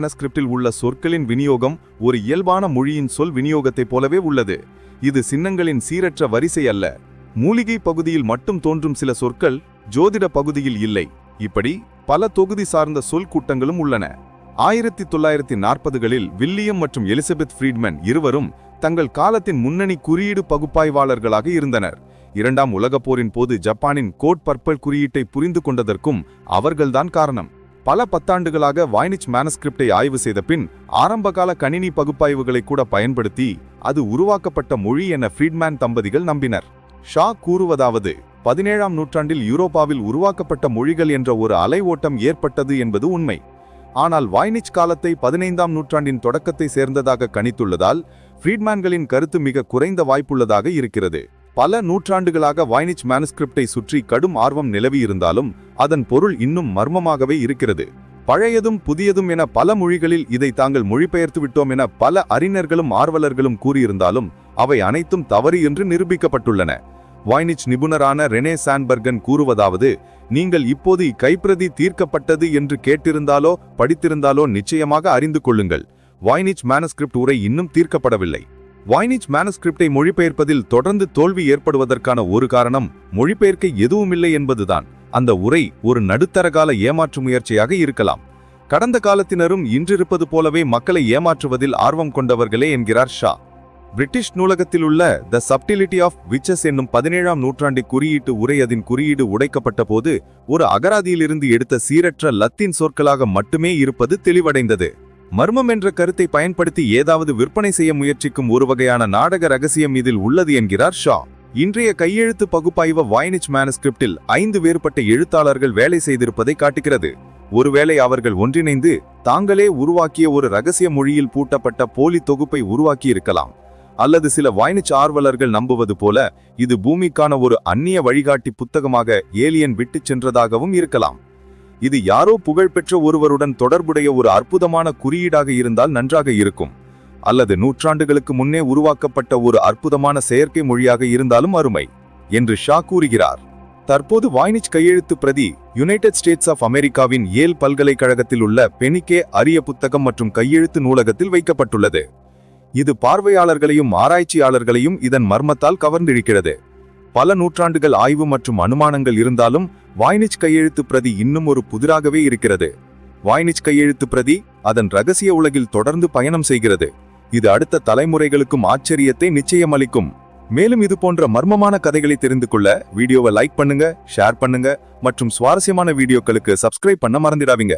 மேனஸ்கிரிப்டில் உள்ள சொற்களின் விநியோகம் ஒரு இயல்பான மொழியின் சொல் விநியோகத்தைப் போலவே உள்ளது. இது சின்னங்களின் சீரற்ற வரிசை அல்ல. மூலிகை பகுதியில் மட்டும் தோன்றும் சில சொற்கள் ஜோதிட பகுதியில் இல்லை. இப்படி பல தொகுதி சார்ந்த சொல் கூட்டங்களும் உள்ளன. ஆயிரத்தி தொள்ளாயிரத்தி நாற்பதுகளில் வில்லியம் மற்றும் எலிசபெத் ஃப்ரீட்மன் இருவரும் தங்கள் காலத்தின் முன்னணி குறியீடு பகுப்பாய்வாளர்களாக இருந்தனர். இரண்டாம் உலகப் போரின் போது ஜப்பானின் கோட் பர்பல் குறியீட்டை புரிந்து கொண்டதற்கும் அவர்கள்தான் காரணம். பல பத்தாண்டுகளாக வாய்னிச் மேனஸ்கிரிப்டை ஆய்வு செய்த பின் ஆரம்பகால கணினி பகுப்பாய்வுகளை கூட பயன்படுத்தி அது உருவாக்கப்பட்ட மொழி என ஃப்ரீட்மேன் தம்பதிகள் நம்பினர். ஷா கூறுவதாவது பதினேழாம் நூற்றாண்டில் யூரோப்பாவில் உருவாக்கப்பட்ட மொழிகள் என்ற ஒரு அலை ஓட்டம் ஏற்பட்டது என்பது உண்மை. ஆனால் வாய்னிச் காலத்தை பதினைந்தாம் நூற்றாண்டின் தொடக்கத்தை சேர்ந்ததாக கணித்துள்ளதால் ஃப்ரீட்மேன்களின் கருத்து மிக குறைந்த வாய்ப்புள்ளதாக இருக்கிறது. பல நூற்றாண்டுகளாக வாய்னிச் மேனுஸ்கிரிப்டை சுற்றி கடும் ஆர்வம் நிலவியிருந்தாலும் அதன் பொருள் இன்னும் மர்மமாகவே இருக்கிறது. பழையதும் புதியதும் என பல மொழிகளில் இதை தாங்கள் மொழிபெயர்த்து விட்டோம் என பல அறிஞர்களும் ஆர்வலர்களும் கூறியிருந்தாலும் அவை அனைத்தும் தவறு என்று நிரூபிக்கப்பட்டுள்ளன. வாய்னிச் நிபுணரான ரெனே சான்பர்கன் கூறுவதாவது நீங்கள் இப்போது கைப்பிரதி தீர்க்கப்பட்டது என்று கேட்டிருந்தாலோ படித்திருந்தாலோ நிச்சயமாக அறிந்து கொள்ளுங்கள். வாய்னிச் மேனஸ்கிரிப்ட் உரை இன்னும் தீர்க்கப்படவில்லை. வாய்னிச் மேனஸ்கிரிப்டை மொழிபெயர்ப்பதில் தொடர்ந்து தோல்வி ஏற்படுவதற்கான ஒரு காரணம் மொழிபெயர்க்க எதுவுமில்லை என்பதுதான். அந்த உரை ஒரு நடுத்தரகால ஏமாற்று முயற்சியாக இருக்கலாம். கடந்த காலத்தினரும் இன்றிருப்பது போலவே மக்களை ஏமாற்றுவதில் ஆர்வம் கொண்டவர்களே என்கிறார் ஷா. பிரிட்டிஷ் நூலகத்தில் உள்ள த சப்டிலிட்டி ஆஃப் விச்சஸ் என்னும் பதினேழாம் நூற்றாண்டு குறியீட்டு உரை அதன் குறியீடு உடைக்கப்பட்ட போது ஒரு அகராதியிலிருந்து எடுத்த சீரற்ற லத்தீன் சொற்களாக மட்டுமே இருப்பது தெளிவடைந்தது. மர்மம் என்ற கருத்தை பயன்படுத்தி ஏதாவது விற்பனை செய்ய முயற்சிக்கும் ஒரு வகையான நாடக ரகசியம் இதில் உள்ளது என்கிறார் ஷா. இன்றைய கையெழுத்து பகுப்பாய்வு வாய்னிச் மேனஸ்கிரிப்டில் ஐந்து வேறுபட்ட எழுத்தாளர்கள் வேலை செய்திருப்பதை காட்டுகிறது. ஒருவேளை அவர்கள் ஒன்றிணைந்து தாங்களே உருவாக்கிய ஒரு ரகசிய மொழியில் பூட்டப்பட்ட போலி தொகுப்பை உருவாக்கியிருக்கலாம். அல்லது சில வாய்னிச் ஆர்வலர்கள் நம்புவது போல இது பூமிக்கான ஒரு அந்நிய வழிகாட்டி புத்தகமாக ஏலியன் விட்டுச் சென்றதாகவும் இருக்கலாம். இது யாரோ புகழ்பெற்ற ஒருவருடன் தொடர்புடைய ஒரு அற்புதமான குறியீடாக இருந்தால் நன்றாக இருக்கும். அல்லது நூற்றாண்டுகளுக்கு முன்னே உருவாக்கப்பட்ட ஒரு அற்புதமான செயற்கை மொழியாக இருந்தாலும் அருமை என்று ஷா கூறுகிறார். தற்போது வாய்னிச் கையெழுத்து பிரதி யுனைடெட் ஸ்டேட்ஸ் ஆஃப் அமெரிக்காவின் ஏல் பல்கலைக்கழகத்தில் உள்ள பெனிகே அரிய புத்தகம் மற்றும் கையெழுத்து நூலகத்தில் வைக்கப்பட்டுள்ளது. இது பார்வையாளர்களையும் ஆராய்ச்சியாளர்களையும் இதன் மர்மத்தால் கவர்ந்திருக்கிறது பல நூற்றாண்டுகள் ஆய்வு மற்றும் அனுமானங்கள் இருந்தாலும் வாய்னிச் கையெழுத்து பிரதி இன்னும் ஒரு புதிராகவே இருக்கிறது. வாய்னிச் கையெழுத்து பிரதி அதன் ரகசிய உலகில் தொடர்ந்து பயணம் செய்கிறது. இது அடுத்த தலைமுறைகளுக்கும் ஆச்சரியத்தை நிச்சயமளிக்கும். மேலும் இது போன்ற மர்மமான கதைகளை தெரிந்து கொள்ள வீடியோவை லைக் பண்ணுங்க ஷேர் பண்ணுங்க மற்றும் சுவாரஸ்யமான வீடியோக்களுக்கு சப்ஸ்கிரைப் பண்ண மறந்துடாதீங்க.